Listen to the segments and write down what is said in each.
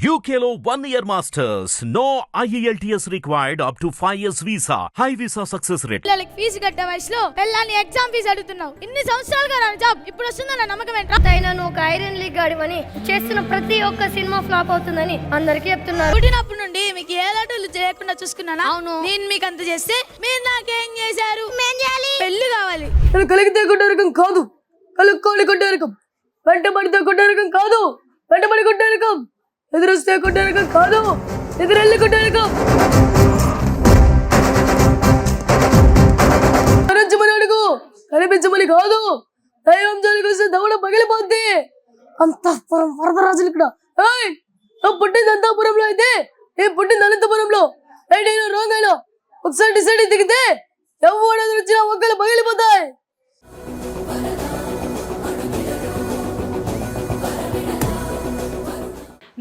One year masters. No E IELTS required up to 5 years visa. High visa success rate. పిల్లలకి fees కట్టే వయసులో పిల్లల్ని exam fee అడుగుతున్నావు. ఇన్ని సంవత్సరాలుగా రాని జాబ్ ఇప్పుడు వస్తుందన్న నమ్మకం ఏంట్రా? అయినా నువ్వు ఒక ఐరన్ లీగ్ గాడివని చేస్తున్న ప్రతి ఒక్క సినిమా ఫ్లాప్ అవుతుందని అందరికీ చెప్తున్నారు. పుట్టినప్పటి నుండి మీకు ఏ లాటలు చేయకుండా చూసుకున్నానా? అవును. నేను మీకు అంత చేస్తే మీరు నాకేం చేశారు? పెళ్ళి కావాలి. కలిగితే కొట్టరకం కాదు. కలుక్కోని కొట్టరకం వెంటబడితే కొట్టరకం కాదు. వెంటబడి కొట్టరకం ఎదురొస్తే కొట్టరకం కాదు ఎదురెళ్ళి కొట్టరకం కరించమని అడుగు కనిపించమని కాదు దైవం జరిగొస్తే దవడ పగిలిపోద్ది. అంతఃపురం వరదరాజులు ఇక్కడ. ఏయ్ పుట్టింది అంతఃపురంలో అయితే ఏ పుట్టింది అనంతపురంలో. రైట్ అయినా రాంగ్ అయినా ఒకసారి డిసైడ్ దిగితే ఎవరు వచ్చినా ఒక్కలు పగిలిపోతాయి.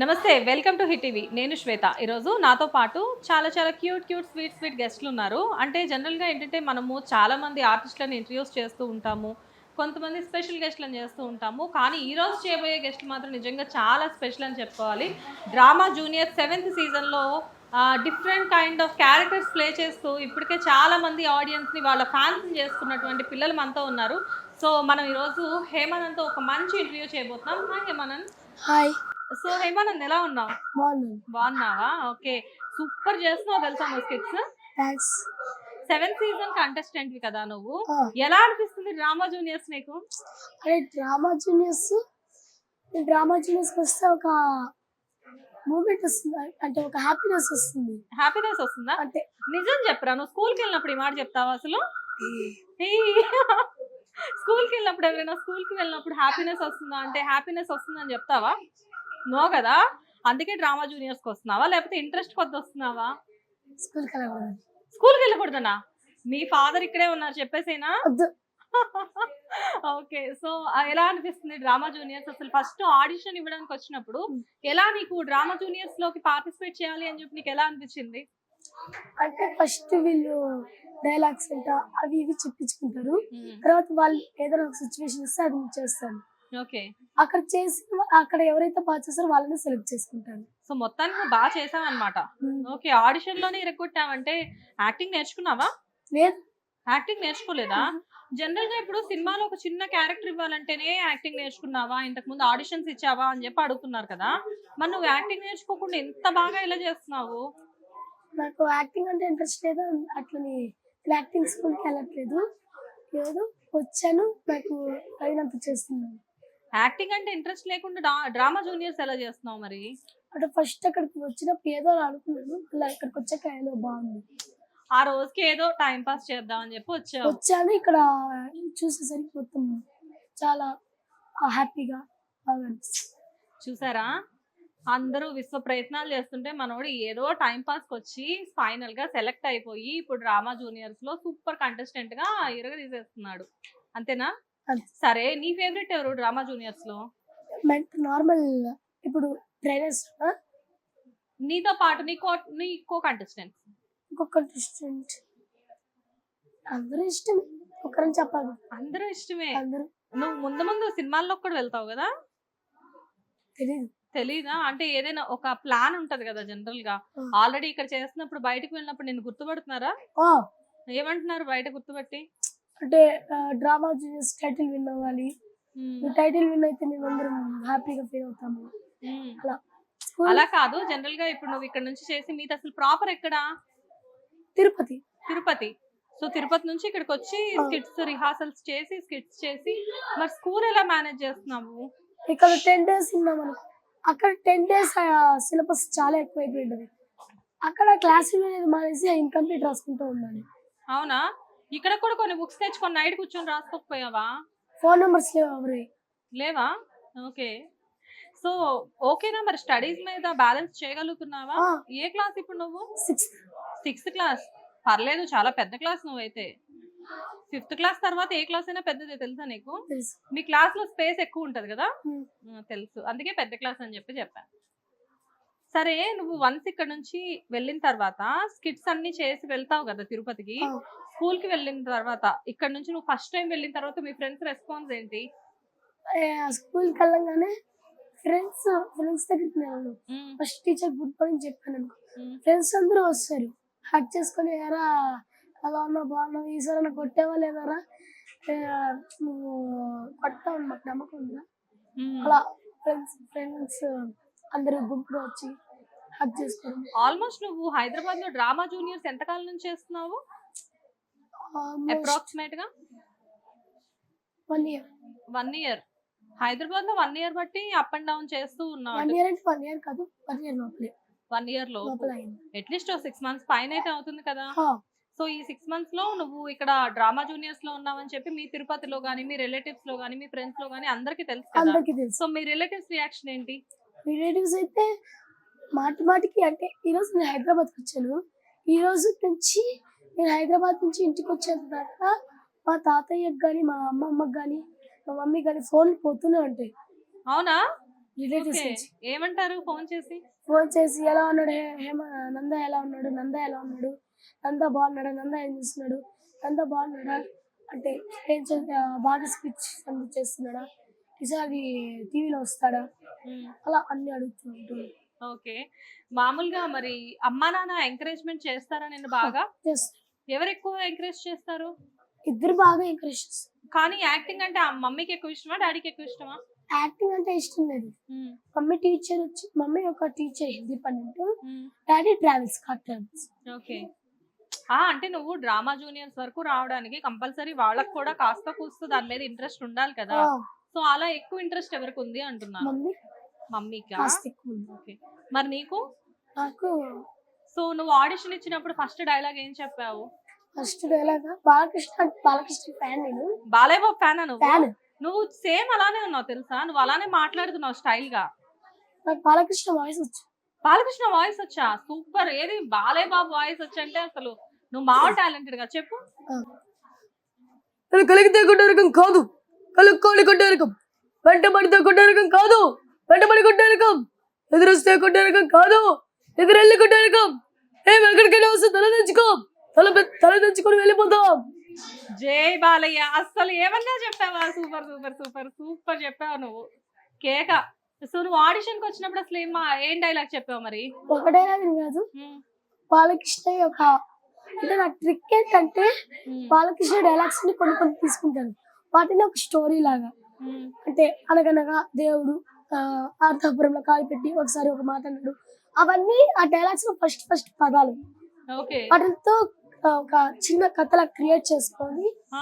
నమస్తే వెల్కమ్ టు హిట్ టీవీ. నేను శ్వేత. ఈరోజు నాతో పాటు చాలా చాలా క్యూట్ క్యూట్ స్వీట్ స్వీట్ గెస్ట్లు ఉన్నారు. అంటే జనరల్గా ఏంటంటే మనము చాలా మంది ఆర్టిస్టులను ఇంటర్వ్యూస్ చేస్తూ ఉంటాము. కొంతమంది స్పెషల్ గెస్ట్లను చేస్తూ ఉంటాము. కానీ ఈరోజు చేయబోయే గెస్ట్లు మాత్రం నిజంగా చాలా స్పెషల్ అని చెప్పుకోవాలి. డ్రామా జూనియర్ సెవెంత్ సీజన్లో different kind of characters play చేస్తూ ఇప్పటికే చాలా మంది ఆడియన్స్ని వాళ్ళ ఫ్యాన్స్ని చేసుకున్నటువంటి పిల్లలు మనతో ఉన్నారు. సో మనం ఈరోజు హేమానంద్తో ఒక మంచి ఇంటర్వ్యూ చేయబోతున్నాం. Hi Hemanand. Hi so Hemanand ఎలా ఉన్నావు? బాగున్నావా? ఓకే. సూపర్ చేస్తున్నావు తెలుసా నువ్వు స్కిట్స్? సెవెంత్ సీజన్ కంటెస్టెంట్ కదా నువ్వు. ఎలా అనిపిస్తుంది డ్రామా జూనియర్స్ నీకు? అదే డ్రామా జూనియర్స్? డ్రామా జూనియర్స్కి వస్తే ఒక మూమెంట్ వస్తుంది అంటే ఒక హ్యాపీనెస్ వస్తుంది. హ్యాపీనెస్ వస్తుందా? అంటే నిజం చెప్పరా నువ్వు స్కూల్కి వెళ్ళినప్పుడు ఈ మాట చెప్తావా అసలు? స్కూల్కి వెళ్ళినప్పుడు ఎవరైనా స్కూల్కి వెళ్ళినప్పుడు హ్యాపీనెస్ వస్తుందా? అంటే హ్యాపీనెస్ వస్తుందని చెప్తావా? నో కదా? అందుకే డ్రామా జూనియర్స్కి వస్తున్నావా? లేకపోతే ఇంట్రెస్ట్ కొద్ది వస్తున్నావా? స్కూల్కి వెళ్ళకూడదు. స్కూల్కి వెళ్ళకూడదనా? మీ ఫాదర్ ఇక్కడే ఉన్నారు చెప్పేసేనా? వద్దు. ఓకే. సో ఎలా అనిపిస్తుంది డ్రామా జూనియర్స్? అసలు ఫస్ట్ ఆడిషన్ ఇవ్వడానికి వచ్చినప్పుడు ఎలా నీకు డ్రామా జూనియర్స్లోకి పార్టిసిపేట్ చేయాలి అని చెప్పి నీకు ఎలా అనిపించింది? అంటే ఫస్ట్ వీళ్ళు డైలాగ్స్ అంట అవి ఇవి చెప్పించుకుంటారు. తర్వాత వాళ్ళు ఏదైనా ఒక సిచ్యువేషన్ ఇస్తే అది చేస్తాను. అక్కడ చేసి అక్కడ ఎవరైతే బాగా చేస్తారో వాళ్ళని సెలెక్ట్ చేసుకుంటాను. సో మొత్తానికి నువ్వు బాగా చేసావన్నమాట. ఓకే ఆడిషన్లోనే ఇరగొట్టావంటే యాక్టింగ్ నేర్చుకున్నావా? లేదు. యాక్టింగ్ నేర్చుకోలేదా? జనరల్గా ఇప్పుడు సినిమాలో ఒక చిన్న క్యారెక్టర్ ఇవ్వాలంటేనే యాక్టింగ్ నేర్చుకున్నావా? ఇంతకు ముందు ఆడిషన్స్ ఇచ్చావా? అని చెప్పి అడుగుతున్నారు కదా. మరి నువ్వు యాక్టింగ్ నేర్చుకోకుండా ఎంత బాగా ఎలా చేస్తున్నావు? నాకు యాక్టింగ్ అంటే ఇంట్రెస్ట్ లేదు. అట్లని యాక్టింగ్ స్కూల్కి వెళ్ళట్లేదు. ఏదో వచ్చాను. నాకు అయినంత చేస్తున్నాను. యాక్టింగ్ అంటే ఇంట్రెస్ట్ లేకుండా డ్రామా జూనియర్స్ ఎలా చేస్తున్నావు మరి? అంటే ఫస్ట్ అక్కడికి వచ్చినప్పుడు ఏదో అని అనుకున్నాను. అలా ఇక్కడికి వచ్చాక ఏదో బాగుంది. ఆ రోజుకి ఏదో టైం పాస్ చేద్దాం అని చెప్పి వచ్చావు. వచ్చాను. ఇక్కడ చూసేసరికి మొత్తం చాలా హ్యాపీగా బాగా అనిపిస్తుంది. చూసారా? అందరూ విశ్వ ప్రయత్నాలు చేస్తుంటే మనోడు ఏదో టైం పాస్కి వచ్చి ఫైనల్గా సెలెక్ట్ అయిపోయి ఇప్పుడు డ్రామా జూనియర్స్లో సూపర్ కంటెస్టెంట్గా ఇరగ తీసేస్తున్నాడు అంతేనా? అంతే. సరే నీ ఫేవరెట్ ఎవరు? డ్రామా జూనియర్స్లో నార్మల్ ఇప్పుడు ట్రైనర్స్ నీతో పాటు నీ కో నీ కో కంటెస్టెంట్ ఇంకొక కంటెస్టెంట్ అందరూ ఇష్టం ఒకరని చెప్పాలి. అందరూ ఇష్టమే. అందరూ. నువ్వు ముందు ముందు సినిమాల్లో కూడా వెళ్తావు కదా? తెలియదు తెలీదా? అంటే ఏదైనా ఒక ప్లాన్ ఉంటది కదా జనరల్గా. ఆల్రెడీ ఇక్కడ చేస్తున్నప్పుడు బయటకు వెళ్ళినప్పుడు నేను గుర్తుపడుతున్నారా? ఏమంటున్నారు బయట గుర్తుపట్టి? అంటే డ్రామా జూనియర్స్ టైటిల్ విన్ అవ్వాలి. టైటిల్ విన్ అయితే మేము అందరం హ్యాపీగా ఫీల్ అవుతాము. అలా. అలా కాదు జనరల్గా ఇప్పుడు నువ్వు ఇక్కడ నుంచి చేసి మీది అసలు ప్రాపర్ ఎక్కడ? తిరుపతి. తిరుపతి. సో తిరుపతి నుంచి ఇక్కడికి వచ్చి. స్కిట్స్ రిహార్సల్స్ చేసి స్కిట్స్ చేసి మరి స్కూల్ ఎలా మేనేజ్ చేస్తున్నావు? ఇక్కడ టెన్ డేస్ ఉన్నాం అనుకో. అక్కడ టెన్ డేస్ సిలబస్ చాలా ఎక్కువైపోయింది. అక్కడ క్లాస్ అనేది మానేసి ఇన్కంప్లీట్ రాసుకుంటూ ఉండాలి. అవునా? ఇక్కడ కూడా కొన్ని బుక్స్ తెచ్చుకొని నైట్ కూర్చొని రాసుకోకపోయావా? ఫోన్ నెంబర్స్ లేవు ఓకే. సో ఓకేనా మరి? స్టడీస్ మీద బ్యాలెన్స్ చేయగలుగుతున్నావా? ఏ క్లాస్ ఇప్పుడు నువ్వు? సిక్స్త్ సిక్స్త్ క్లాస్ పర్లేదు చాలా పెద్ద క్లాస్ నువ్వైతే. ఫిఫ్త్ క్లాస్ తర్వాత ఏ క్లాస్ అయినా పెద్దదే తెలుసా నీకు? మీ క్లాస్లో స్పేస్ ఎక్కువ ఉంటది కదా? తెలుసు. అందుకే పెద్ద క్లాస్ అని చెప్పి చెప్పాను సరే నువ్వు వన్స్ ఇక్కడ నుంచి వెళ్ళిన తర్వాత స్కిట్స్ అన్ని చేసి వెళ్తావు కదా తిరుపతికి. స్కూల్కి వెళ్ళిన తర్వాత ఇక్కడ నుంచి నువ్వు ఫస్ట్ టైం వెళ్ళిన తర్వాత మీ ఫ్రెండ్స్ రెస్పాన్స్ ఏంటి? స్కూల్కి వెళ్ళంగానే ఫ్రెండ్స్ ఫ్రెండ్స్ దగ్గరికి నేను. ఫస్ట్ టీచర్ గుడ్ మార్నింగ్ చెప్పాను. అనుకో. ఫ్రెండ్స్ అందరూ వస్తారు. హక్ చేసుకొని ఎరా అలా ఉన్నా బాగున్నావు ఈసారి కొట్టేవా లేదారా నువ్వు కొట్టావు మాకు నమ్మకం ఉందా. అలా ఫ్రెండ్స్ ఫ్రెండ్స్ అందరూ గుంపుగా వచ్చి హక్ చేసుకోవడం ఆల్మోస్ట్ నువ్వు హైదరాబాద్లో డ్రామా జూనియర్స్ ఎంతకాలం నుంచి చేస్తున్నావు? అప్రాక్సిమేట్గా? వన్ ఇయర్ వన్ ఇయర్ హైదరాబాద్లో వన్ ఇయర్ బట్టి అప్ అండ్ డౌన్ చేస్తూ వన్ ఇయర్ అంటే. వన్ ఇయర్ కాదు వన్ ఇయర్ లోపలే. వన్ ఇయర్లో లోపల అయింది. అట్లీస్ట్ సిక్స్ మంత్స్ పైన అయితే అవుతుంది కదా? హా, సో ఈ సిక్స్ మంత్స్లో నువ్వు ఇక్కడ డ్రామా జూనియర్స్లో ఉన్నావని చెప్పి మీ తిరుపతిలో గానీ మీ రిలేటివ్స్లో గానీ మీ ఫ్రెండ్స్లో గానీ అందరికీ తెలుసు కదా? అందరికీ తెలుసు. సో మీ రిలేటివ్స్ రియాక్షన్ ఏంటి? రిలేటివ్స్ అయితే మాటి మాటికి అంటే ఈరోజు నేను హైదరాబాద్కి వచ్చాను. ఈ రోజు నుంచి నేను హైదరాబాద్ నుంచి ఇంటికి వచ్చేంత దాకా మా తాతయ్యకి కానీ మా అమ్మమ్మకి కానీ మా మమ్మీ కానీ ఫోన్ పోతూనే ఉంటాయి. అవునా? Relatives okay. నుంచి. ఏమంటారు ఫోన్ చేసి? ఫోన్ చేసి ఎలా ఉన్నాడు? హే హేమ నంద ఎలా ఉన్నాడు? నంద ఎలా ఉన్నాడు? నంద బాగున్నాడా? నంద ఏం చేస్తున్నాడు? నంద బాగున్నాడా? అంటే ఏం చే ఆ, బాగా స్పీచ్ చేస్తున్నాడా? ఈసారి టీవీలో వస్తాడా. అలా అన్ని అడుగుతూ ఉంటాడు. ఓకే. మామూలుగా మరి అమ్మా నాన్న ఎంకరేజ్మెంట్ చేస్తారా నేను బాగా? చేస్తాడు ఎవరు ఎక్కువ ఎంకరేజ్ చేస్తారు? ఇద్దరు బాగా ఎంకరేజ్ చేస్తారు. కానీ యాక్టింగ్ అంటే ఆ మమ్మీకి ఎక్కువ ఇష్టమా డాడీకి ఎక్కువ ఇష్టమా? యాక్టింగ్ అంటే ఇష్టం లేదు. మ్మ్. మమ్మీ టీచర్ వచ్చి మమ్మీ ఒక టీచర్ హిందీ మ్మ్. Daddy travels car travels okay. ఆ అంటే నువ్వు డ్రామా జూనియర్స్ వరకు రావడానికి కంపల్సరీ వాళ్ళకి కూడా కాస్త కూస్తూ దాని మీద ఇంట్రెస్ట్ ఉండాలి కదా. సో అలా ఎక్కువ ఇంట్రెస్ట్ ఎవరికి ఉంది అంటున్నాను మమ్మీ. మమ్మీకి? ఓకే. మరి నీకు? నాకు సో నువ్వు ఆడిషన్ ఇచ్చినప్పుడు ఫస్ట్ డైలాగ్ ఏం చెప్పావు? First dialogue Balakrishna Balakrishna fan నేను. బాలయ్య బాబు ఫ్యాన్ నువ్వు? ఫ్యాన్ నువ్వు సేమ్ అలానే ఉన్నావు తెలుసా? నువ్వు అలానే మాట్లాడుతున్నావు స్టైల్గా. నాకు బాలకృష్ణ వాయిస్ వచ్చు. బాలకృష్ణ వాయిస్ వచ్చా? సూపర్ ఏది బాలయ్య బాబు వాయిస్ వచ్చంటే అసలు నువ్వు మావ టాలెంటెడ్గా చెప్పు. కలిగితే కొట్టే రకం కాదు. కలుక్కోని కొట్టే రకం వెంటబడితే కొట్టే రకం కాదు. వెంటబడి కొట్టే రకం ఎదురొస్తే కొట్టే రకం కాదు. ఎదురెళ్ళి కొట్టే ఏం ఎక్కడికైనా వస్తే తల తెచ్చుకో తల తల తెచ్చుకొని వెళ్ళిపోతాం జై బాలయ్య. అస్సలు ఏమన్నా చెప్పావా? సూపర్ సూపర్ సూపర్ సూపర్ చెప్పావు నువ్వు. కేక. సో నువ్వు ఆడిషన్కి వచ్చినప్పుడు అసలు ఏం మా- ఏం డైలాగ్ చెప్పావు మరి? ఒక డైలాగ్ కాదు. బాలకృష్ణ యొక్క అంటే నా ట్రిక్ ఏంటంటే ఉమ్, బాలకృష్ణ డైలాగ్స్ని కొన్ని కొన్ని తీసుకుంటాను వాటిని ఒక స్టోరీ లాగా. అంటే అనగనగా దేవుడు ఆ, అర్థపురంలో కాలు పెట్టి ఒకసారి ఒక మాట అన్నాడు. అవన్నీ ఆ డైలాగ్స్లో ఫస్ట్ ఫస్ట్ పదాలు. ఓకే. వాటితో ఆ, ఒక చిన్న కథలా క్రియేట్ చేసుకొని ఆ,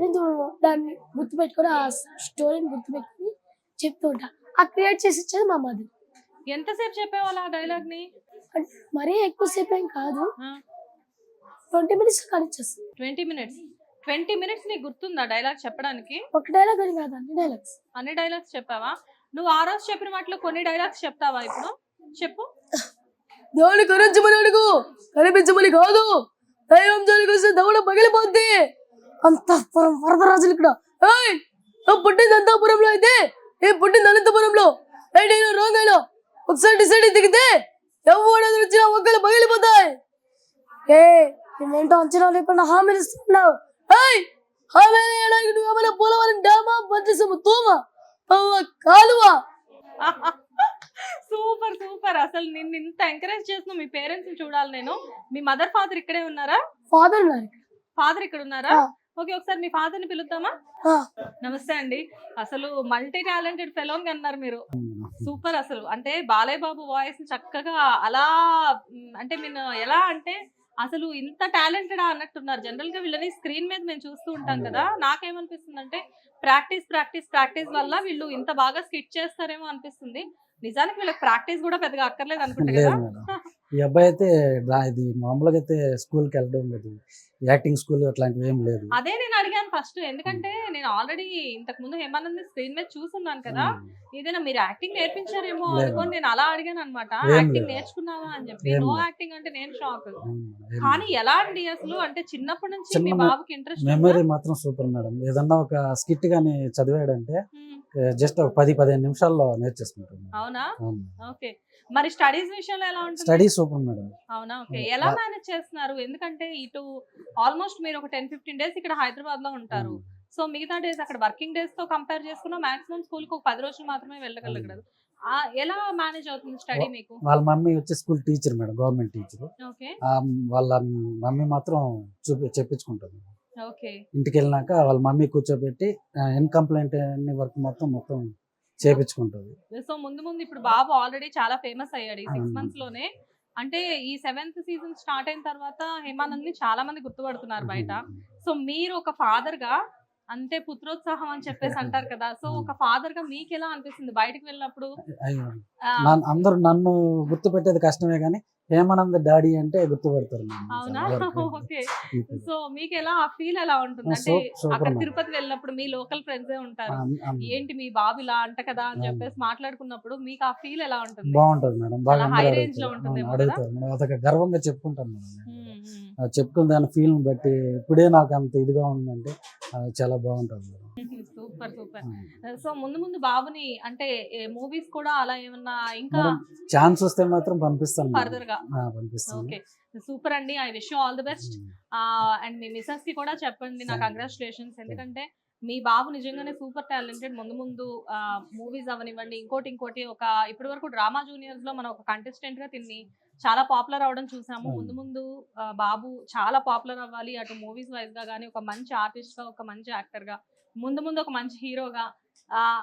నేను దాన్ని గుర్తుపెట్టుకొని ఆ స్టోరీని గుర్తుపెట్టుకొని చెప్తూ ఉంటా. ఆ క్రియేట్ చేసి ఇచ్చేది మా మదర్. ఎంతసేపు చెప్పావు అలా డైలాగ్ని? మరీ ఎక్కువసేపు ఏం కాదు. ట్వంటీ మినిట్స్ కానిచ్చేస్తుంది ట్వంటీ మినిట్స్ ట్వంటీ మినిట్స్ నీకు గుర్తుందా డైలాగ్ చెప్పడానికి? ఒక డైలాగ్ అని కాదు అన్ని డైలాగ్స్ అన్ని డైలాగ్స్ చెప్పావా? నువ్వు ఆ రోజు చెప్పిన వాటిలో కొన్ని డైలాగ్స్ చెప్తావా ఇప్పుడు? చెప్పు. దేవుని కరించమని అడుగు. కనిపించమని కాదు. దైవం జోలికి వస్తే దవడ పగిలిపోద్ది. అంతఃపురం వరదరాజులు ఇక్కడ. ఏయ్ నువ్వు పుట్టింది అంతఃపురంలో అయితే నేను పుట్టింది అనంతపురంలో. ఏంటి నేను రాంగ్ అయినా ఒకసారి డిసైడ్ దిగితే ఎవడు వచ్చినా ఒక్కలు పగిలిపోతాయి. ఏ నువ్వేంటో అంచనా లేకుండా హామీలు ఇస్తున్నావు. ఏయ్ హామీలు వేయడానికి పోలవరం డామా పట్టిసము తూమ కాలువ? అసలు నిన్ను ఇంత ఎంకరేజ్ చేసిన మీ పేరెంట్స్ చూడాలి నేను. మీ మదర్ ఫాదర్ ఇక్కడే ఉన్నారా? ఫాదర్ ఉన్నారు ఫాదర్ ఇక్కడ ఉన్నారా. ఓకే ఒకసారి మీ ఫాదర్ని పిలుద్దామా? నమస్తే అండి. అసలు మల్టీ టాలెంటెడ్ ఫెలోన్ అన్నారు మీరు. సూపర్ అసలు. అంటే బాలయ్య బాబు వాయిస్ చక్కగా అలా అంటే నేను ఎలా అంటే అసలు ఇంత టాలెంటెడ్ అన్నట్టున్నారు. జనరల్గా వీళ్ళని స్క్రీన్ మీద మేము చూస్తూ ఉంటాం కదా. నాకేమనిపిస్తుంది అంటే ప్రాక్టీస్ ప్రాక్టీస్ ప్రాక్టీస్ వల్ల వీళ్ళు ఇంత బాగా స్కిట్ చేస్తారేమో అనిపిస్తుంది. నిజానికి వీళ్ళకి ప్రాక్టీస్ కూడా పెద్దగా అక్కర్లేదు అనుకుంటా లేదు కదా మేడం. ఈ అబ్బాయి అయితే ఇది మామూలుగా అయితే స్కూల్కి వెళ్ళడం లేదు. యాక్టింగ్ స్కూల్ అట్లాంటివి ఏం లేదు. అదే నేను అడిగాను ఫస్ట్. ఎందుకంటే నేను ఆల్రెడీ ఇంతకు ముందు హేమానంద్ స్క్రీన్ మీద చూసున్నాను కదా. ఏదైనా మీరు యాక్టింగ్ నేర్పించారేమో. అనుకోని నేను అలా అడిగాను అనమాట యాక్టింగ్. నేర్చుకున్నావా? అని చెప్పి. నో. యాక్టింగ్ అంటే నేను షాక్. కానీ ఎలా అండి అసలు? అంటే చిన్నప్పటి నుంచి మీ బాబుకి ఇంట్రెస్ట్ మెమరీ మాత్రం సూపర్ మేడం. ఏదన్నా ఒక స్కిట్ కానీ చదివాడంటే జస్ట్ ఒక పది పదిహేను నిమిషాల్లో నేర్చేసుకుంటాం అవునా. ఓకే. మరి స్టడీస్ విషయంలో ఎలా ఉంటుంది? Study super madam. అవునా? ఓకే. ఎలా మేనేజ్ చేస్తున్నారు? ఎందుకంటే ఇటు ఆల్మోస్ట్ మీరు ఒక టెన్ ఫిఫ్టీన్ డేస్ ఇక్కడ హైదరాబాద్లో ఉంటారు సో మిగతా డేస్ అక్కడ వర్కింగ్ డేస్తో కంపేర్ చేసుకున్నా మాక్సిమం స్కూల్కి ఒక పది రోజులు మాత్రమే వెళ్ళగలగదు ఆ, ఎలా మేనేజ్ అవుతుంది స్టడీ మీకు? వాళ్ళ మమ్మీ వచ్చి school teacher madam government teacher. Okay. వాళ్ళ మమ్మీ మాత్రం చూపి చెప్పించుకుంటుంది. ఓకే. ఇంటికి వెళ్ళినాక వాళ్ళ మమ్మీ కూర్చోబెట్టి ఎన్ కంప్లైంట్ అన్ని వర్క్ మొత్తం మొత్తం చేపించుకుంటుంది. సో ముందు ముందు ఇప్పుడు బాబు ఆల్రెడీ చాలా ఫేమస్ అయ్యాడు ఈ సిక్స్. మంత్స్లోనే. అంటే ఈ సెవెంత్ సీజన్ స్టార్ట్ అయిన తర్వాత హేమానంద్ని చాలా మంది గుర్తుపడుతున్నారు బయట. సో మీరు ఒక ఫాదర్గా అంతే పుత్రోత్సాహం అని చెప్పేసి అంటారు కదా సో ఒక ఫాదర్గా మీకు ఎలా అనిపిస్తుంది బయటకు వెళ్ళినప్పుడు? అందరూ నన్ను గుర్తు పెట్టేది కష్టమే కానీ హేమానంద డాడీ అంటే గుర్తుపడతారు అవునా. ఓకే. సో మీకు ఎలా ఆ ఫీల్ ఎలా ఉంటుంది? అంటే అక్కడ. తిరుపతి వెళ్ళినప్పుడు మీ లోకల్ ఫ్రెండ్సే ఉంటారు. ఆ, ఆ, ఏంటి మీ బాబు ఇలా అంట కదా అని. చెప్పేసి మాట్లాడుకున్నప్పుడు మీకు ఆ ఫీల్ ఎలా ఉంటుంది? బాగుంటుంది మేడం. బాగా high range లో అవును, అడుగుతారు మేడం. అదొక గర్వంగా చెప్పుకుంటాను మేడం చెప్పుకున్న దాని ఫీల్ని బట్టి ఇప్పుడే నాకు అంత ఇదిగా ఉందంటే చాలా బాగుంటుంది మేడం. Super super. సో ముందు ముందు బాబుని అంటే మూవీస్ కూడా అలా ఏమన్నా ఇంకా ఛాన్స్ వస్తే మాత్రం పంపిస్తాను. ఫర్దర్గా? పంపిస్తాను. ఓకే. సూపర్ అండి. I wish all the best. And మీ మిసెస్కి కూడా చెప్పండి. నా. కంగ్రాచులేషన్స్. ఎందుకంటే మీ బాబు నిజంగానే సూపర్ టాలెంటెడ్. ముందు ముందు మూవీస్ అవనివ్వండి. ఇంకోటి ఇంకోటి ఒక ఇప్పటి వరకు డ్రామా జూనియర్స్లో మనం ఒక కంటెస్టెంట్గా తిని చాలా పాపులర్ అవడం చూసాము. ముందు ముందు బాబు చాలా పాపులర్ అవ్వాలి. అటు మూవీస్ వైజ్గా కానీ ఒక మంచి ఆర్టిస్ట్గా ఒక మంచి యాక్టర్గా ముందు ముందు ఒక మంచి హీరోగా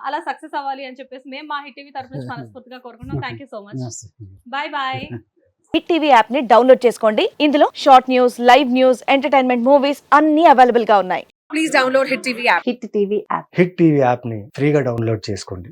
అలా సక్సెస్ అవ్వాలి అని చెప్పేసి మేము మా హిట్ టీవీ తరఫు నుంచి మనస్ఫూర్తిగా కోరుకుంటున్నాం. Thank you so much. Bye bye Hit TV యాప్ని డౌన్లోడ్ చేసుకోండి. ఇందులో short news live news entertainment movies అన్ని అవైలబుల్గా ఉన్నాయి. Please download Hit TV app. Hit TV app Hit TV యాప్ని ఫ్రీగా డౌన్లోడ్ చేసుకోండి.